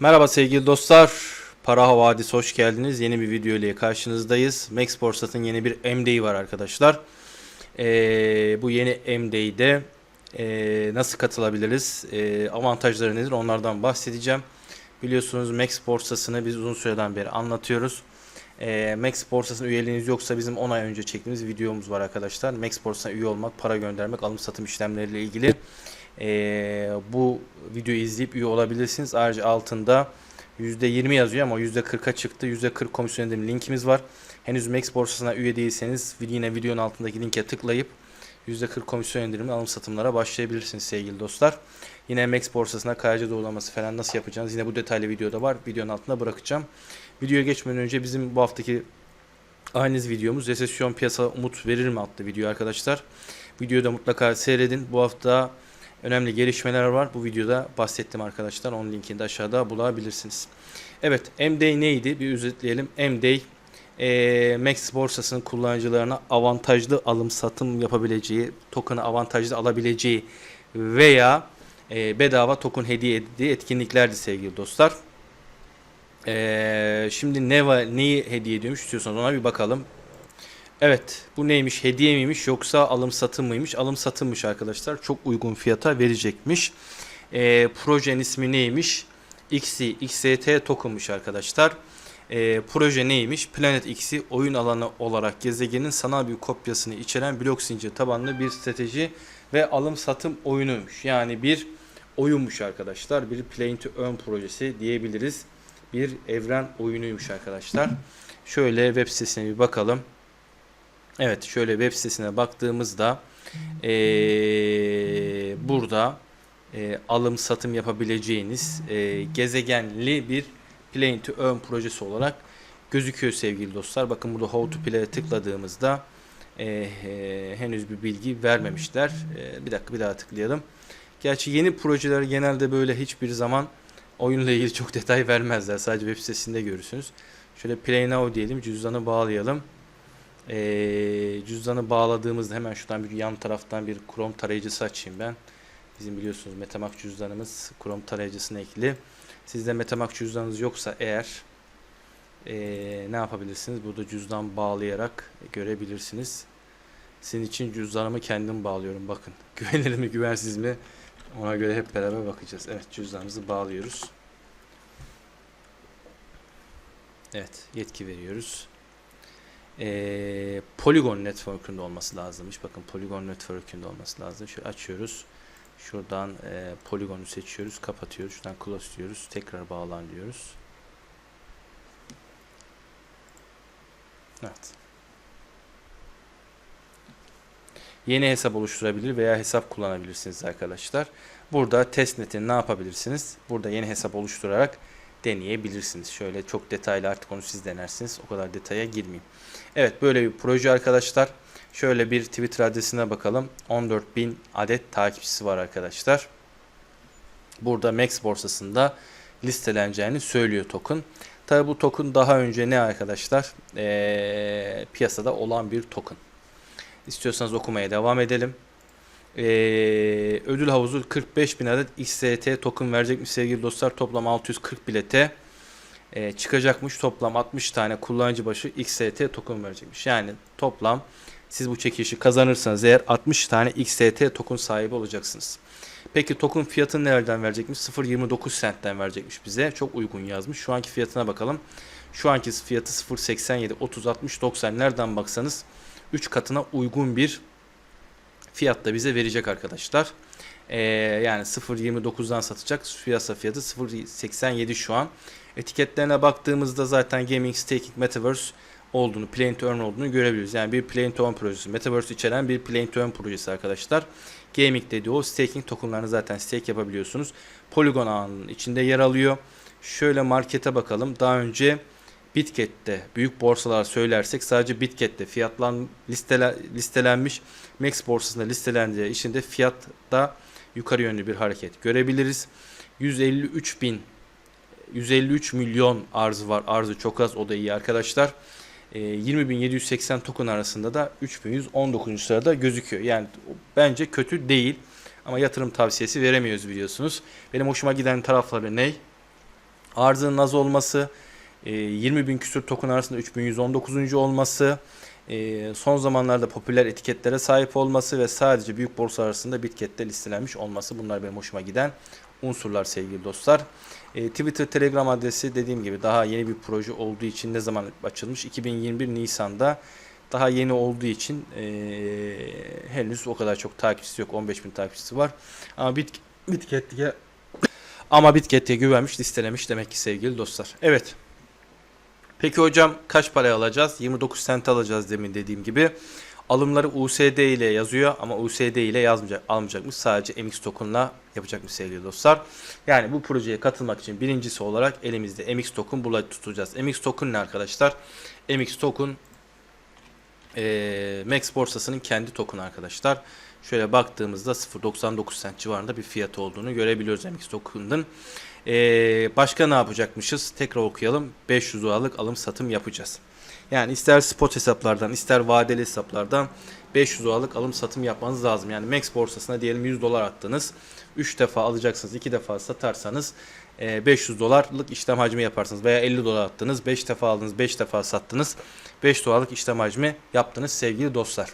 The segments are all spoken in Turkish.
Merhaba sevgili dostlar. Para Havadis hoş geldiniz. Yeni bir video ile karşınızdayız. Max Borsat'ın yeni bir M-Day var arkadaşlar. Ee, bu yeni M-Day'de e, nasıl katılabiliriz? E, avantajları nedir? Onlardan bahsedeceğim. Biliyorsunuz Max borsasını biz uzun süreden beri anlatıyoruz. E, Max borsasının üyeliğiniz yoksa bizim 10 ay önce çektiğimiz videomuz var arkadaşlar. Max borsasına üye olmak, para göndermek, alım satım işlemleriyle ilgili. E, bu videoyu izleyip üye olabilirsiniz. Ayrıca altında %20 yazıyor ama %40'a çıktı. %40 komisyon indirim linkimiz var. Henüz Max borsasına üye değilseniz yine videonun altındaki linke tıklayıp %40 komisyon indirimli alım satımlara başlayabilirsiniz sevgili dostlar. Yine Max borsasına KYC doğrulaması falan nasıl yapacağınız yine bu detaylı videoda var. Videonun altına bırakacağım. Videoya geçmeden önce bizim bu haftaki analiz videomuz resesyon piyasa umut verir mi adlı video arkadaşlar. Videoyu da mutlaka seyredin. Bu hafta önemli gelişmeler var. Bu videoda bahsettim arkadaşlar. Onun linkini de aşağıda bulabilirsiniz. Evet M-Day neydi? Bir özetleyelim. M-Day e, Max borsasının kullanıcılarına avantajlı alım satım yapabileceği, token'ı avantajlı alabileceği veya e, bedava token hediye ettiği etkinliklerdi sevgili dostlar. E, şimdi ne var, neyi hediye ediyormuş istiyorsanız ona bir bakalım. Evet bu neymiş hediye miymiş yoksa alım satım mıymış? Alım satımmış arkadaşlar çok uygun fiyata verecekmiş. E, projenin ismi neymiş? XC, XCT tokenmuş arkadaşlar. E, proje neymiş? Planet X'i oyun alanı olarak gezegenin sanal bir kopyasını içeren blok zincir tabanlı bir strateji ve alım satım oyunuymuş. Yani bir oyunmuş arkadaşlar. Bir Play to Earn projesi diyebiliriz. Bir evren oyunuymuş arkadaşlar. Şöyle web sitesine bir bakalım. Evet şöyle web sitesine baktığımızda ee, burada e, alım satım yapabileceğiniz e, gezegenli bir Play to Earn projesi olarak gözüküyor sevgili dostlar. Bakın burada How to Play'e tıkladığımızda e, e, henüz bir bilgi vermemişler. E, bir dakika bir daha tıklayalım. Gerçi yeni projeler genelde böyle hiçbir zaman oyunla ilgili çok detay vermezler. Sadece web sitesinde görürsünüz. Şöyle Play Now diyelim. Cüzdanı bağlayalım. E, cüzdanı bağladığımızda hemen şuradan bir yan taraftan bir Chrome tarayıcısı açayım ben. Bizim biliyorsunuz Metamask cüzdanımız Chrome tarayıcısına ekli. Sizde Metamask cüzdanınız yoksa eğer e, ne yapabilirsiniz? Burada cüzdan bağlayarak görebilirsiniz. Sizin için cüzdanımı kendim bağlıyorum. Bakın güvenilir mi güvensiz mi? Ona göre hep beraber bakacağız. Evet cüzdanımızı bağlıyoruz. Evet yetki veriyoruz. Ee, Polygon Network'ünde olması lazımmış. Bakın Polygon Network'ünde olması lazım. Şöyle açıyoruz. Şuradan e, Polygon'u seçiyoruz. Kapatıyoruz. Şuradan close diyoruz. Tekrar bağlan diyoruz. Evet. Yeni hesap oluşturabilir veya hesap kullanabilirsiniz arkadaşlar. Burada testnet'in ne yapabilirsiniz? Burada yeni hesap oluşturarak deneyebilirsiniz. Şöyle çok detaylı artık onu siz denersiniz. O kadar detaya girmeyeyim. Evet böyle bir proje arkadaşlar. Şöyle bir Twitter adresine bakalım. 14.000 adet takipçisi var arkadaşlar. Burada Max borsasında listeleneceğini söylüyor token. Tabi bu token daha önce ne arkadaşlar? Ee, piyasada olan bir token. İstiyorsanız okumaya devam edelim. Ee, ödül havuzu 45 bin adet XST token verecekmiş sevgili dostlar. Toplam 640 bilete e, çıkacakmış. Toplam 60 tane kullanıcı başı XST token verecekmiş. Yani toplam siz bu çekilişi kazanırsanız eğer 60 tane XST token sahibi olacaksınız. Peki token fiyatını nereden verecekmiş? 0.29 centten verecekmiş bize. Çok uygun yazmış. Şu anki fiyatına bakalım. Şu anki fiyatı 0.87, 30, 60, 90 nereden baksanız 3 katına uygun bir fiyatta bize verecek arkadaşlar. Ee, yani 0.29'dan satacak. Piyasa fiyatı 0.87 şu an. Etiketlerine baktığımızda zaten Gaming Staking Metaverse olduğunu, Play to Earn olduğunu görebiliyoruz. Yani bir Play to Earn projesi. Metaverse içeren bir Play to Earn projesi arkadaşlar. Gaming dediği o staking tokenlarını zaten stake yapabiliyorsunuz. Polygon ağının içinde yer alıyor. Şöyle markete bakalım. Daha önce Bitket'te büyük borsalar söylersek sadece Bitket'te fiyatlan listele, listelenmiş Max borsasında listelendiği içinde fiyatta yukarı yönlü bir hareket görebiliriz. 153 bin 153 milyon arzı var. Arzı çok az o da iyi arkadaşlar. E, 20.780 token arasında da 3119. sırada gözüküyor. Yani bence kötü değil. Ama yatırım tavsiyesi veremiyoruz biliyorsunuz. Benim hoşuma giden tarafları ne? arzının az olması, e, 20 bin küsür token arasında 3119. olması, e, son zamanlarda popüler etiketlere sahip olması ve sadece büyük borsa arasında Bitket'te listelenmiş olması bunlar benim hoşuma giden unsurlar sevgili dostlar. E, Twitter, Telegram adresi dediğim gibi daha yeni bir proje olduğu için ne zaman açılmış? 2021 Nisan'da daha yeni olduğu için e, henüz o kadar çok takipçisi yok. 15 bin takipçisi var. Ama Bit Bitket'e ama Bitket'e güvenmiş, listelemiş demek ki sevgili dostlar. Evet. Peki hocam kaç paraya alacağız? 29 sent alacağız demin dediğim gibi. Alımları USD ile yazıyor ama USD ile yazmayacak, almayacakmış. Sadece MX token'la yapacakmış sevgili dostlar. Yani bu projeye katılmak için birincisi olarak elimizde MX token bula tutacağız. MX token ne arkadaşlar? MX token e, Max borsasının kendi token arkadaşlar. Şöyle baktığımızda 0.99 cent civarında bir fiyatı olduğunu görebiliyoruz MX token'ın. E, başka ne yapacakmışız? Tekrar okuyalım. 500 dolarlık alım satım yapacağız. Yani ister spot hesaplardan ister vadeli hesaplardan 500 dolarlık alım satım yapmanız lazım. Yani Max borsasına diyelim 100 dolar attınız. 3 defa alacaksınız 2 defa satarsanız 500 dolarlık işlem hacmi yaparsınız. Veya 50 dolar attınız 5 defa aldınız 5 defa sattınız. 5 dolarlık işlem hacmi yaptınız sevgili dostlar.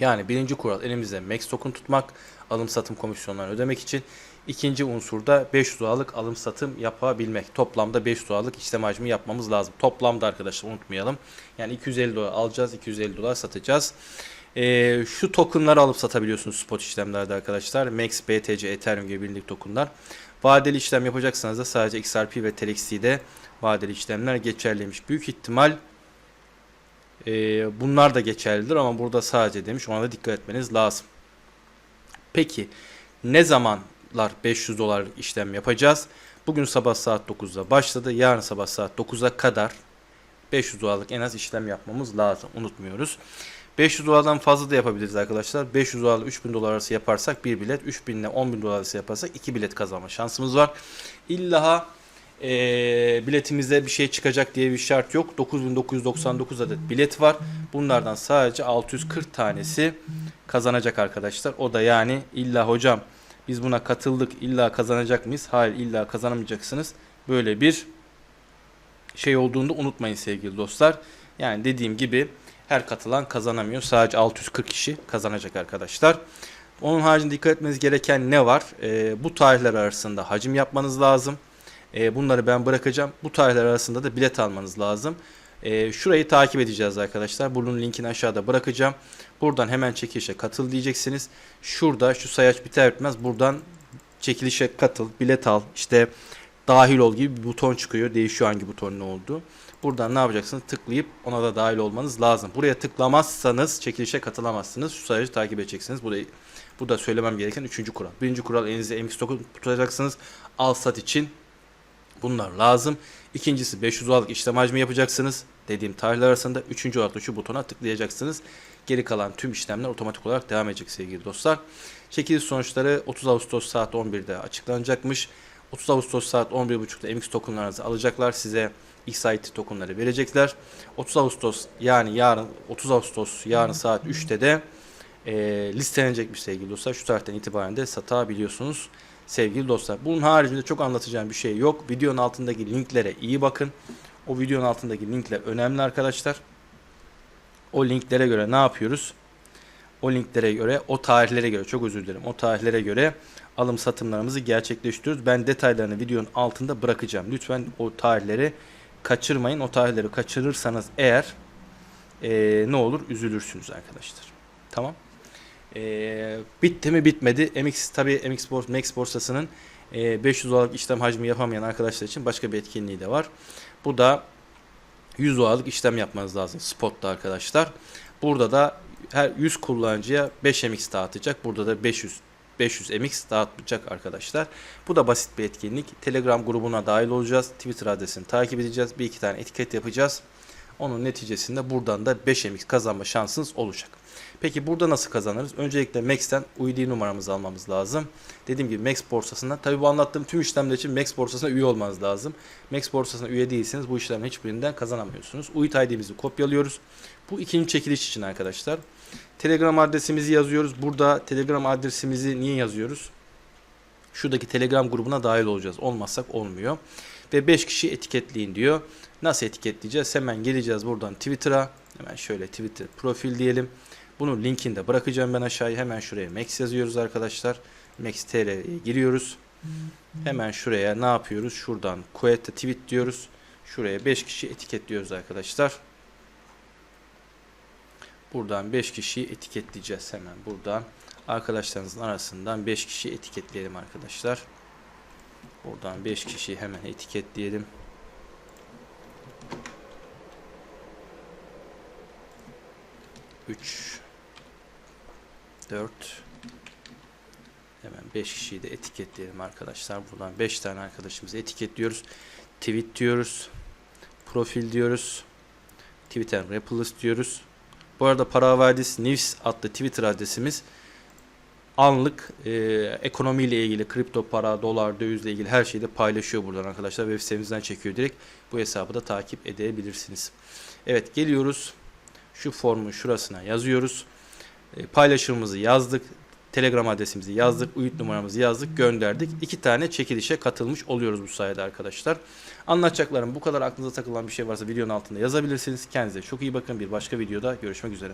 Yani birinci kural elimizde Max token tutmak alım satım komisyonlarını ödemek için. İkinci unsur da 500 dolarlık alım satım yapabilmek. Toplamda 500 dolarlık işlem hacmi yapmamız lazım. Toplamda arkadaşlar unutmayalım. Yani 250 dolar alacağız, 250 dolar satacağız. Ee, şu tokenları alıp satabiliyorsunuz spot işlemlerde arkadaşlar. Max, BTC, Ethereum gibi bilindik tokenlar. Vadeli işlem yapacaksanız da sadece XRP ve TLXT'de vadeli işlemler geçerliymiş. Büyük ihtimal e, bunlar da geçerlidir ama burada sadece demiş ona da dikkat etmeniz lazım. Peki ne zamanlar 500 dolarlık işlem yapacağız? Bugün sabah saat 9'da başladı. Yarın sabah saat 9'a kadar 500 dolarlık en az işlem yapmamız lazım. Unutmuyoruz. 500 dolardan fazla da yapabiliriz arkadaşlar. 500 dolarla 3000 dolar arası yaparsak bir bilet, 3000 ile 10.000 dolar arası yaparsak iki bilet kazanma şansımız var. İlla e, biletimizde bir şey çıkacak diye bir şart yok. 9999 adet bilet var. Bunlardan sadece 640 tanesi kazanacak arkadaşlar. O da yani illa hocam biz buna katıldık illa kazanacak mıyız? Hayır illa kazanamayacaksınız. Böyle bir şey olduğunu unutmayın sevgili dostlar. Yani dediğim gibi her katılan kazanamıyor. Sadece 640 kişi kazanacak arkadaşlar. Onun haricinde dikkat etmeniz gereken ne var? E, bu tarihler arasında hacim yapmanız lazım. E, bunları ben bırakacağım. Bu tarihler arasında da bilet almanız lazım. E, şurayı takip edeceğiz arkadaşlar. Bunun linkini aşağıda bırakacağım. Buradan hemen çekilişe katıl diyeceksiniz. Şurada şu sayaç biter bitmez buradan çekilişe katıl, bilet al, işte dahil ol gibi bir buton çıkıyor. Değişiyor hangi buton ne olduğu. Buradan ne yapacaksınız? Tıklayıp ona da dahil olmanız lazım. Buraya tıklamazsanız çekilişe katılamazsınız. Şu sayacı takip edeceksiniz. Bu da, bu da söylemem gereken üçüncü kural. Birinci kural elinizde MX token tutacaksınız. Al sat için bunlar lazım. İkincisi 500 dolarlık işlem hacmi yapacaksınız. Dediğim tarihler arasında. Üçüncü olarak da şu butona tıklayacaksınız. Geri kalan tüm işlemler otomatik olarak devam edecek sevgili dostlar. Çekiliş sonuçları 30 Ağustos saat 11'de açıklanacakmış. 30 Ağustos saat 11.30'da MX tokenlarınızı alacaklar. Size XIT tokenları verecekler. 30 Ağustos yani yarın 30 Ağustos yarın saat 3'te de e, listelenecekmiş sevgili dostlar. Şu tarihten itibaren de satabiliyorsunuz sevgili dostlar. Bunun haricinde çok anlatacağım bir şey yok. Videonun altındaki linklere iyi bakın. O videonun altındaki linkler önemli arkadaşlar. O linklere göre ne yapıyoruz? O linklere göre, o tarihlere göre, çok özür dilerim. O tarihlere göre alım satımlarımızı gerçekleştiriyoruz. Ben detaylarını videonun altında bırakacağım. Lütfen o tarihleri kaçırmayın. O tarihleri kaçırırsanız eğer ee, ne olur? Üzülürsünüz arkadaşlar. Tamam. E, bitti mi bitmedi. MX tabi MX Bors Max borsasının e, 500 dolarlık işlem hacmi yapamayan arkadaşlar için başka bir etkinliği de var. Bu da 100 dolarlık işlem yapmanız lazım spotta arkadaşlar. Burada da her 100 kullanıcıya 5 MX dağıtacak. Burada da 500 500 MX dağıtacak arkadaşlar. Bu da basit bir etkinlik. Telegram grubuna dahil olacağız. Twitter adresini takip edeceğiz. Bir iki tane etiket yapacağız. Onun neticesinde buradan da 5 MX kazanma şansınız olacak. Peki burada nasıl kazanırız? Öncelikle Max'ten UID numaramızı almamız lazım. Dediğim gibi Max borsasından. Tabi bu anlattığım tüm işlemler için Max borsasına üye olmanız lazım. Max borsasına üye değilseniz bu işlemin hiçbirinden kazanamıyorsunuz. UID ID'mizi kopyalıyoruz. Bu ikinci çekiliş için arkadaşlar. Telegram adresimizi yazıyoruz. Burada Telegram adresimizi niye yazıyoruz? Şuradaki Telegram grubuna dahil olacağız. Olmazsak olmuyor. ve 5 kişi etiketleyin diyor. Nasıl etiketleyeceğiz? Hemen geleceğiz buradan Twitter'a. Hemen şöyle Twitter profil diyelim. Bunun linkini de bırakacağım ben aşağıya. Hemen şuraya Max yazıyoruz arkadaşlar. Max TR'ye giriyoruz. Hemen şuraya ne yapıyoruz? Şuradan Quetta tweet diyoruz. Şuraya 5 kişi etiketliyoruz arkadaşlar. Buradan 5 kişiyi etiketleyeceğiz hemen buradan. Arkadaşlarınızın arasından 5 kişi etiketleyelim arkadaşlar. Buradan 5 kişiyi hemen etiketleyelim. Üç, dört, hemen 5 kişiyi de etiketleyelim arkadaşlar. Buradan 5 tane arkadaşımızı etiketliyoruz. Tweet diyoruz. Profil diyoruz. Twitter Repulus diyoruz. Bu arada Paravadis News adlı Twitter adresimiz anlık e, ekonomiyle ilgili kripto para, dolar, dövizle ilgili her şeyi de paylaşıyor buradan arkadaşlar. Web sitemizden çekiyor direkt. Bu hesabı da takip edebilirsiniz. Evet geliyoruz. Şu formun şurasına yazıyoruz. E, paylaşımımızı yazdık. Telegram adresimizi yazdık. Uyut numaramızı yazdık. Gönderdik. İki tane çekilişe katılmış oluyoruz bu sayede arkadaşlar. Anlatacaklarım bu kadar aklınıza takılan bir şey varsa videonun altında yazabilirsiniz. Kendinize çok iyi bakın. Bir başka videoda görüşmek üzere.